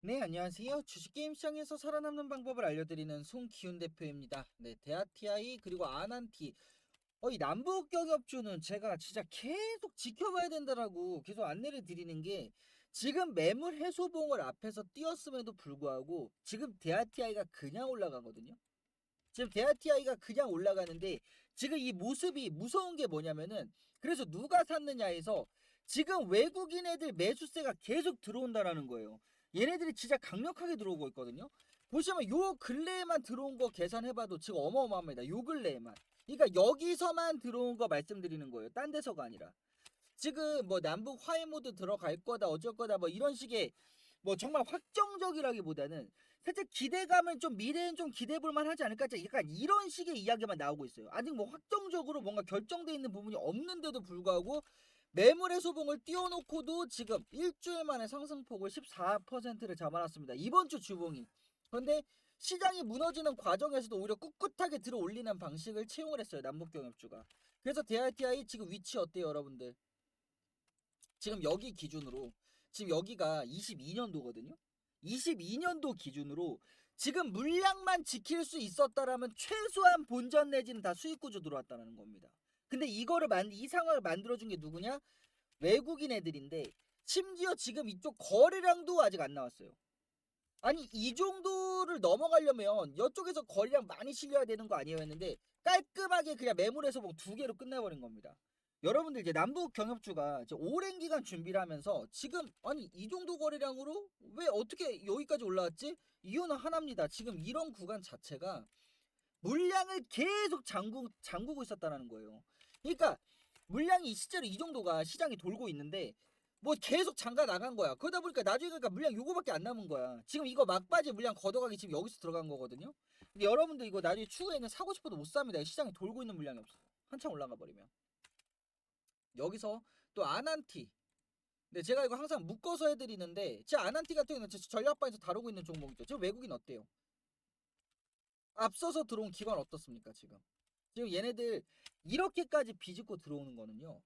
네, 안녕하세요. 주식게임 시장에서 살아남는 방법을 알려드리는 송기훈 대표입니다. 네, 대아티아이 그리고 아난티. 어, 이 남북 경협주는 제가 진짜 계속 지켜봐야 된다라고 계속 안내를 드리는 게 지금 매물 해소봉을 앞에서 띄었음에도 불구하고 지금 대아티아이가 그냥 올라가거든요. 지금 대아티아이가 그냥 올라가는데 지금 이 모습이 무서운 게 뭐냐면은 그래서 누가 샀느냐에서 지금 외국인 애들 매수세가 계속 들어온다라는 거예요. 얘네들이 진짜 강력하게 들어오고 있거든요. 보시면 요 근래에만 들어온 거 계산해봐도 지금 어마어마합니다. 요 근래에만. 그러니까 여기서만 들어온 거 말씀드리는 거예요. 딴 데서가 아니라. 지금 뭐 남북 화해 모드 들어갈 거다 어쩔 거다 뭐 이런 식의 뭐 정말 확정적이라기보다는 살짝 기대감은 좀 미래엔 좀 기대해 볼 만하지 않을까 약간 이런 식의 이야기만 나오고 있어요. 아직 뭐 확정적으로 뭔가 결정돼 있는 부분이 없는데도 불구하고 매물의 소봉을 띄워놓고도 지금 일주일 만에 상승폭을 14%를 잡아놨습니다. 이번 주 주봉이. 그런데 시장이 무너지는 과정에서도 오히려 꿋꿋하게 들어 올리는 방식을 채용을 했어요. 남북경협주가. 그래서 DRTI 지금 위치 어때요, 여러분들? 지금 여기 기준으로 지금 여기가 22년도거든요. 22년도 기준으로 지금 물량만 지킬 수 있었다라면 최소한 본전 내지는 다 수익 구조 들어왔다는 겁니다. 근데 이거를 만, 이 상황을 만들어준 게 누구냐? 외국인 애들인데 심지어 지금 이쪽 거래량도 아직 안 나왔어요. 아니 이 정도를 넘어가려면 이쪽에서 거래량 많이 실려야 되는 거 아니에요 했는데 깔끔하게 그냥 매물에서 뭐두 개로 끝내버린 겁니다. 여러분들 이제 남북 경협주가 이제 오랜 기간 준비를 하면서 지금 아니 이 정도 거래량으로 왜 어떻게 여기까지 올라왔지? 이유는 하나입니다. 지금 이런 구간 자체가 물량을 계속 잠그, 잠그고 있었다는 거예요. 그러니까 물량이 실제로 이 정도가 시장이 돌고 있는데 뭐 계속 잠가 나간 거야. 그러다 보니까 나중에 그러니까 물량 요거밖에 안 남은 거야. 지금 이거 막바지 물량 걷어가기 지금 여기서 들어간 거거든요. 근데 여러분들 이거 나중에 추후에는 사고 싶어도 못 삽니다. 시장이 돌고 있는 물량이 없어. 한참 올라가 버리면. 여기서 또 아난티. 근데 제가 이거 항상 묶어서 해드리는데 제 아난티 같은 경우는 제 전략방에서 다루고 있는 종목이죠. 지금 외국인 어때요? 앞서서 들어온 기관 어떻습니까 지금? 지금 얘네들 이렇게까지 비집고 들어오는 거는요.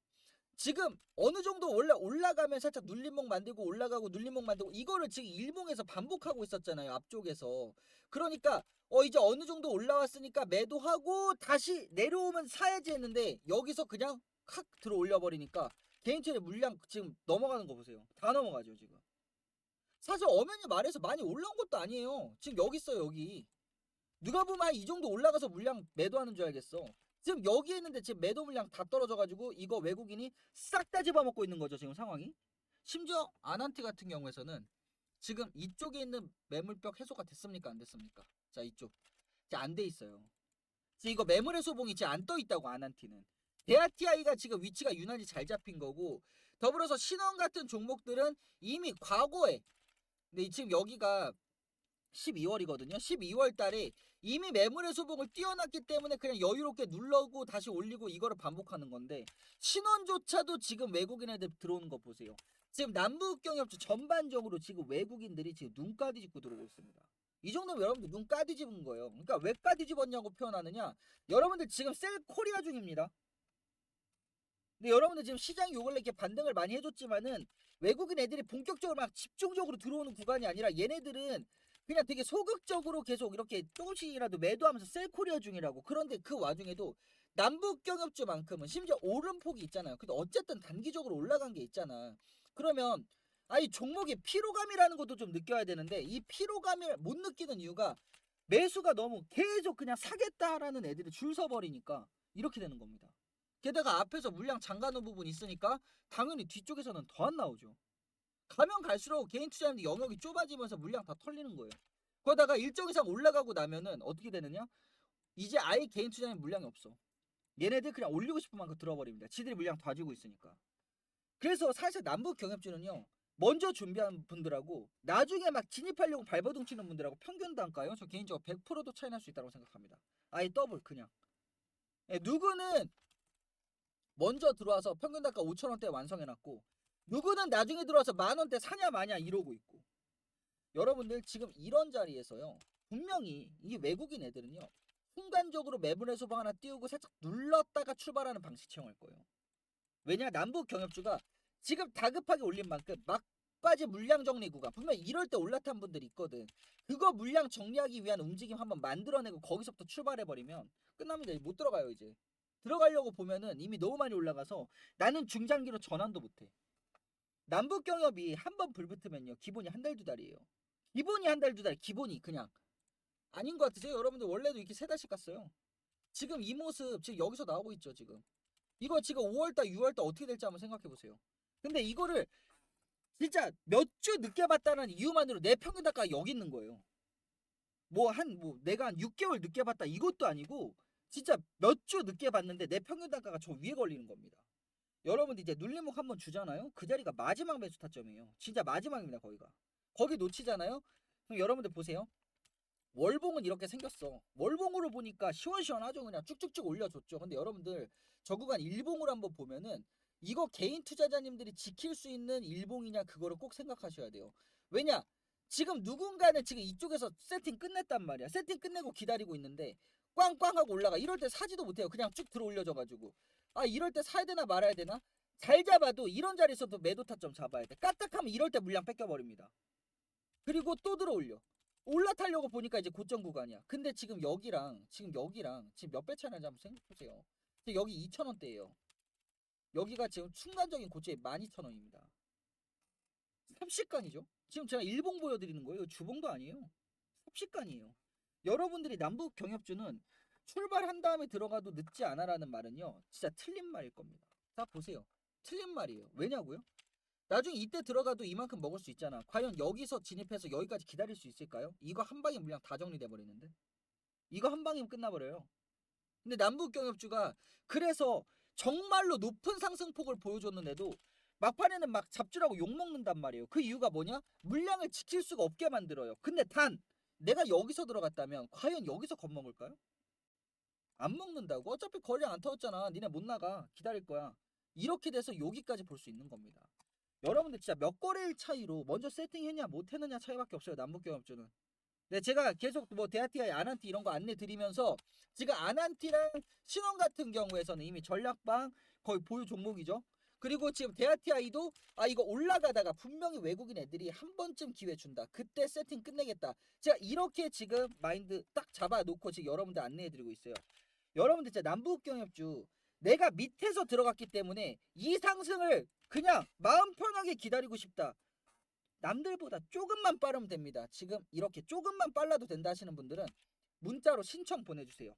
지금 어느 정도 원래 올라가면 살짝 눌림목 만들고 올라가고 눌림목 만들고 이거를 지금 일봉에서 반복하고 있었잖아요 앞쪽에서. 그러니까 어 이제 어느 정도 올라왔으니까 매도하고 다시 내려오면 사야지 했는데 여기서 그냥 확 들어 올려 버리니까 개인처의 물량 지금 넘어가는 거 보세요. 다 넘어가죠 지금. 사실 엄연히 말해서 많이 올라온 것도 아니에요. 지금 여기 있어요 여기 누가 보면 한이 정도 올라가서 물량 매도하는 줄 알겠어. 지금 여기 있는데 지금 매도 물량 다 떨어져가지고 이거 외국인이 싹 다 집어먹고 있는 거죠 지금 상황이. 심지어 아난티 같은 경우에서는 지금 이쪽에 있는 매물벽 해소가 됐습니까 안 됐습니까? 자 이쪽 이제 안 돼 있어요. 지금 이거 매물의 소봉이 지금 안 떠 있다고 아난티는. 데아티아이가 지금 위치가 유난히 잘 잡힌 거고 더불어서 신원 같은 종목들은 이미 과거에 근데 지금 여기가 12월이거든요. 12월 달에 이미 매물의 소봉을 띄워놨기 때문에 그냥 여유롭게 눌러고 다시 올리고 이거를 반복하는 건데 신원조차도 지금 외국인 애들 들어오는 거 보세요. 지금 남북경협주 전반적으로 지금 외국인들이 지금 눈까지 짚고 들어오고 있습니다. 이 정도면 여러분들 눈까지 집은 거예요. 그러니까 왜 까디 집었냐고 표현하느냐? 여러분들 지금 셀 코리아 중입니다. 근데 여러분들 지금 시장이 요 근래 이렇게 반등을 많이 해줬지만은 외국인 애들이 본격적으로 막 집중적으로 들어오는 구간이 아니라 얘네들은 그냥 되게 소극적으로 계속 이렇게 조금씩이라도 매도하면서 셀코리아 중이라고. 그런데 그 와중에도 남북 경협주만큼은 심지어 오름폭이 있잖아요. 근데 어쨌든 단기적으로 올라간 게 있잖아. 그러면 아이 종목의 피로감이라는 것도 좀 느껴야 되는데 이 피로감을 못 느끼는 이유가 매수가 너무 계속 그냥 사겠다라는 애들이 줄 서버리니까 이렇게 되는 겁니다. 게다가 앞에서 물량 잠가놓은 부분이 있으니까 당연히 뒤쪽에서는 더 안 나오죠. 가면 갈수록 개인 투자하는데 영역이 좁아지면서 물량 다 털리는 거예요. 그러다가 일정 이상 올라가고 나면은 어떻게 되느냐? 이제 아예 개인 투자는 물량이 없어. 얘네들 그냥 올리고 싶은 만큼 들어버립니다. 지들이 물량 가지고 있으니까. 그래서 사실 남북 경협주는요. 먼저 준비한 분들하고 나중에 막 진입하려고 발버둥 치는 분들하고 평균 단가요. 저 개인적으로 100%도 차이 날 수 있다고 생각합니다. 아예 더블 그냥. 예, 누구는 먼저 들어와서 평균 단가 5천 원대 완성해 놨고 누구는 나중에 들어와서 만 원대 사냐 마냐 이러고 있고 여러분들 지금 이런 자리에서요 분명히 이 외국인 애들은요 순간적으로 매물의 소방 하나 띄우고 살짝 눌렀다가 출발하는 방식 채용할 거예요 왜냐 남북 경협주가 지금 다급하게 올린 만큼 막 막바지 물량 정리 구간 분명 이럴 때 올라탄 분들이 있거든. 그거 물량 정리하기 위한 움직임 한번 만들어내고 거기서부터 출발해 버리면 끝납니다. 못 들어가요 이제. 들어가려고 보면은 이미 너무 많이 올라가서 나는 중장기로 전환도 못해. 남북 경협이 한 번 불붙으면요 기본이 한 달 두 달이에요. 기본이 한 달 두 달 기본이 그냥 아닌 것 같으세요? 여러분들 원래도 이렇게 세 달씩 갔어요. 지금 이 모습 지금 여기서 나오고 있죠 지금. 이거 지금 5월달 6월달 어떻게 될지 한번 생각해 보세요. 근데 이거를 진짜 몇 주 늦게 봤다는 이유만으로 내 평균 단가가 여기 있는 거예요. 뭐 한뭐 내가 한 6개월 늦게 봤다 이것도 아니고 진짜 몇 주 늦게 봤는데 내 평균 단가가 저 위에 걸리는 겁니다. 여러분들 이제 눌림목 한번 주잖아요. 그 자리가 마지막 매수 타점이에요. 진짜 마지막입니다 거기가. 거기 놓치잖아요. 그럼 여러분들 보세요. 월봉은 이렇게 생겼어. 월봉으로 보니까 시원시원하죠. 그냥 쭉쭉쭉 올려줬죠. 근데 여러분들 저 구간 일봉으로 한번 보면은 이거 개인 투자자님들이 지킬 수 있는 일봉이냐 그거를 꼭 생각하셔야 돼요. 왜냐? 지금 누군가는 지금 이쪽에서 세팅 끝냈단 말이야. 세팅 끝내고 기다리고 있는데 꽝꽝 하고 올라가. 이럴 때 사지도 못해요. 그냥 쭉 들어 올려져 가지고. 아 이럴 때 사야 되나 말아야 되나? 잘 잡아도 이런 자리에서도 매도 타점 잡아야 돼. 까딱하면 이럴 때 물량 뺏겨버립니다. 그리고 또 들어 올려. 올라타려고 보니까 이제 고점 구간이야. 근데 지금 여기랑 지금 여기랑 지금 몇 배 차이 나는지 한번 생각해보세요. 여기 2,000원대예요. 여기가 지금 순간적인 고점이 12,000원입니다. 삽시간이죠. 지금 제가 일봉 보여드리는 거예요. 주봉도 아니에요. 삽시간이에요. 여러분들이 남북 경협주는 출발한 다음에 들어가도 늦지 않아라는 말은요. 진짜 틀린 말일 겁니다. 자 보세요. 틀린 말이에요. 왜냐고요? 나중에 이때 들어가도 이만큼 먹을 수 있잖아. 과연 여기서 진입해서 여기까지 기다릴 수 있을까요? 이거 한 방에 물량 다 정리돼 버리는데. 이거 한 방이면 끝나버려요. 근데 남북 경협주가 그래서 정말로 높은 상승폭을 보여줬는데도 막판에는 막 잡주라고 욕 먹는단 말이에요. 그 이유가 뭐냐? 물량을 지킬 수가 없게 만들어요. 근데 단 내가 여기서 들어갔다면 과연 여기서 겁먹을까요? 안 먹는다고? 어차피 거리안 터졌잖아. 니네 못 나가. 기다릴 거야. 이렇게 돼서 여기까지 볼 수 있는 겁니다. 여러분들 진짜 몇 거래일 차이로 먼저 세팅했냐 못 했느냐 차이밖에 없어요. 남북 경협주는. 네, 제가 계속 뭐 데아티아, 아난티 이런 거 안내 드리면서 지금 아난티랑 신원 같은 경우에서는 이미 전략방 거의 보유 종목이죠. 그리고 지금 데아티아이도 아 이거 올라가다가 분명히 외국인 애들이 한 번쯤 기회 준다. 그때 세팅 끝내겠다. 제가 이렇게 지금 마인드 딱 잡아놓고 지금 여러분들 안내해드리고 있어요. 여러분들 진짜 남북경협주 내가 밑에서 들어갔기 때문에 이 상승을 그냥 마음 편하게 기다리고 싶다. 남들보다 조금만 빠르면 됩니다. 지금 이렇게 조금만 빨라도 된다 하시는 분들은 문자로 신청 보내주세요.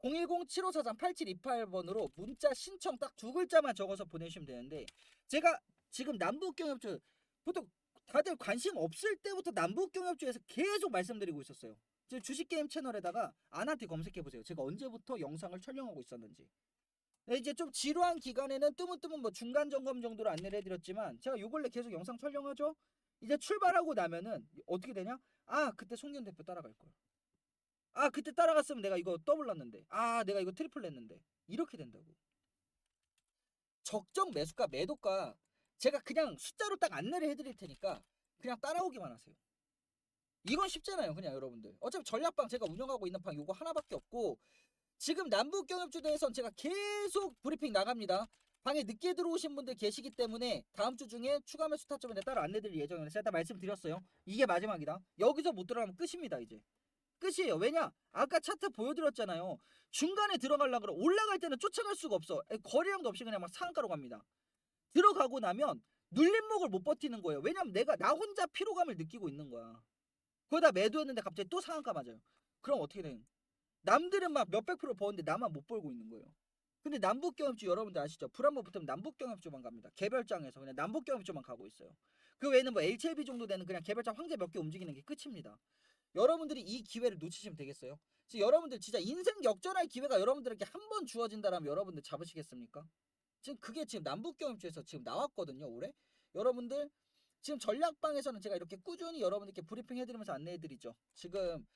010-7543-8728번으로 문자 신청 딱 두 글자만 적어서 보내주시면 되는데 제가 지금 남북경협주 보통 다들 관심 없을 때부터 남북경협주에서 계속 말씀드리고 있었어요. 지금 주식게임 채널에다가 아나한테 검색해보세요. 제가 언제부터 영상을 촬영하고 있었는지. 네, 이제 좀 지루한 기간에는 뜨문뜨문 뭐 중간 점검 정도로 안내를 해드렸지만 제가 요 근래 계속 영상 촬영하죠? 이제 출발하고 나면은 어떻게 되냐? 아 그때 송년 대표 따라갈 거야. 아 그때 따라갔으면 내가 이거 더블 났는데. 아 내가 이거 트리플 냈는데. 이렇게 된다고. 적정 매수가 매도가 제가 그냥 숫자로 딱 안내를 해드릴 테니까 그냥 따라오기만 하세요. 이건 쉽잖아요, 그냥 여러분들. 어차피 전략방 제가 운영하고 있는 방 요거 하나밖에 없고 지금 남북경협주대에선 제가 계속 브리핑 나갑니다. 방에 늦게 들어오신 분들 계시기 때문에 다음 주 중에 추가 매수 타점에 따로 안내드릴 예정이라 제가 다 말씀드렸어요. 이게 마지막이다. 여기서 못 들어가면 끝입니다, 이제. 끝이에요. 왜냐? 아까 차트 보여드렸잖아요. 중간에 들어가려고 그래. 올라갈 때는 쫓아갈 수가 없어. 에, 거리량도 없이 그냥 막 상한가로 갑니다. 들어가고 나면 눌림목을 못 버티는 거예요. 왜냐면 내가 나 혼자 피로감을 느끼고 있는 거야. 거기다 매도했는데 갑자기 또 상한가 맞아요. 그럼 어떻게 되는? 남들은 막 몇백 프로 버는데 나만 못 벌고 있는 거예요. 근데 남북경협주 여러분들 아시죠? 불 한번 붙으면 남북경협주만 갑니다. 개별장에서 그냥 남북경협주만 가고 있어요. 그 외에는 뭐 HLB 정도 되는 그냥 개별장 황제 몇 개 움직이는 게 끝입니다. 여러분들이 이 기회를 놓치시면 되겠어요? 지금 여러분들 진짜 인생 역전할 기회가 여러분들에게 한 번 주어진다라면 여러분들 잡으시겠습니까? 지금 그게 지금 남북경협주에서 지금 나왔거든요, 올해. 여러분들 지금 전략방에서는 제가 이렇게 꾸준히 여러분들께 브리핑 해드리면서 안내해드리죠. 지금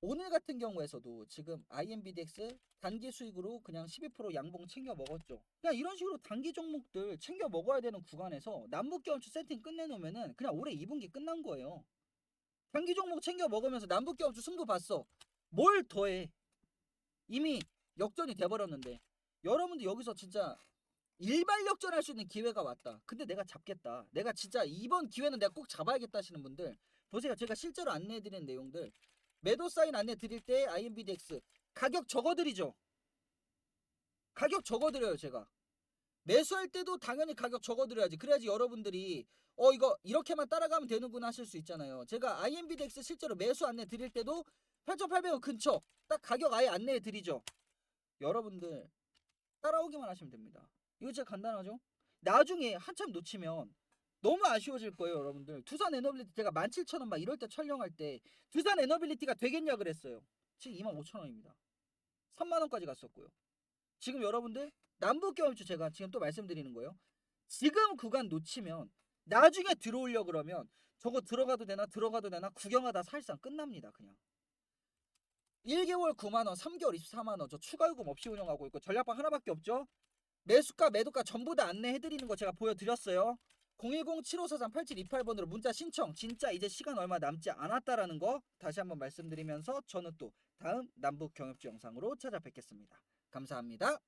오늘 같은 경우에서도 지금 IMBDX 단기 수익으로 그냥 12% 양봉 챙겨 먹었죠. 그냥 이런 식으로 단기 종목들 챙겨 먹어야 되는 구간에서 남북경협주 세팅 끝내놓으면은 그냥 올해 2분기 끝난 거예요. 단기 종목 챙겨 먹으면서 남북경협주 승부 봤어. 뭘 더해? 이미 역전이 돼버렸는데 여러분들 여기서 진짜 일발력전 할 수 있는 기회가 왔다. 근데 내가 잡겠다. 내가 진짜 이번 기회는 내가 꼭 잡아야겠다 하시는 분들 보세요. 제가 실제로 안내해드리는 내용들 매도 사인 안내 드릴 때 IMBDX 가격 적어드리죠. 가격 적어드려요 제가. 매수할 때도 당연히 가격 적어드려야지. 그래야지 여러분들이 어 이거 이렇게만 따라가면 되는구나 하실 수 있잖아요. 제가 IMBDX 실제로 매수 안내 드릴 때도 8,800원 근처 딱 가격 아예 안내해 드리죠. 여러분들 따라오기만 하시면 됩니다. 이거 진짜 간단하죠? 나중에 한참 놓치면 너무 아쉬워질 거예요, 여러분들. 두산 에너빌리티 제가 17,000원 막 이럴 때 촬영할 때 두산 에너빌리티가 되겠냐 그랬어요. 지금 25,000원입니다. 3만 원까지 갔었고요. 지금 여러분들 남북 경험주 제가 지금 또 말씀드리는 거예요. 지금 구간 놓치면 나중에 들어오려 그러면 저거 들어가도 되나 들어가도 되나 구경하다 사실상 끝납니다, 그냥. 1개월 9만 원, 3개월 24만 원. 저 추가 요금 없이 운영하고 있고 전략방 하나밖에 없죠. 매수가 매도가 전부 다 안내해 드리는 거 제가 보여 드렸어요. 010-7543-8728번으로 문자 신청. 진짜 이제 시간 얼마 남지 않았다라는 거 다시 한번 말씀드리면서 저는 또 다음 남북 경협주 영상으로 찾아뵙겠습니다. 감사합니다.